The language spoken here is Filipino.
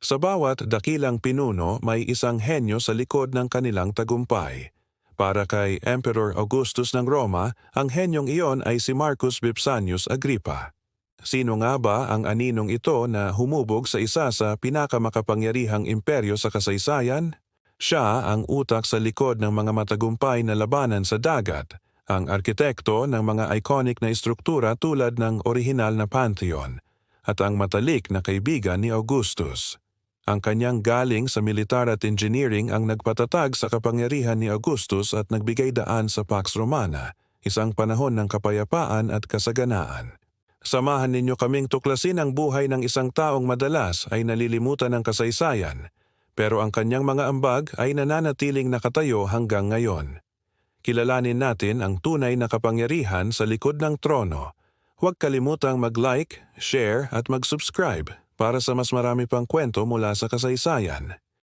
Sa bawat dakilang pinuno may isang henyo sa likod ng kanilang tagumpay. Para kay Emperor Augustus ng Roma, ang henyong iyon ay si Marcus Vipsanius Agrippa. Sino nga ba ang aninong ito na humubog sa isa sa pinakamakapangyarihang imperyo sa kasaysayan? Siya ang utak sa likod ng mga matagumpay na labanan sa dagat, ang arkitekto ng mga iconic na istruktura tulad ng orihinal na Pantheon, at ang matalik na kaibigan ni Augustus. Ang kanyang galing sa militar at engineering ang nagpatatag sa kapangyarihan ni Augustus at nagbigay daan sa Pax Romana, isang panahon ng kapayapaan at kasaganaan. Samahan ninyo kaming tuklasin ang buhay ng isang taong madalas ay nalilimutan ng kasaysayan, pero ang kanyang mga ambag ay nananatiling nakatayo hanggang ngayon. Kilalanin natin ang tunay na kapangyarihan sa likod ng trono. Huwag kalimutang mag-like, share at mag-subscribe para sa mas marami pang kwento mula sa kasaysayan.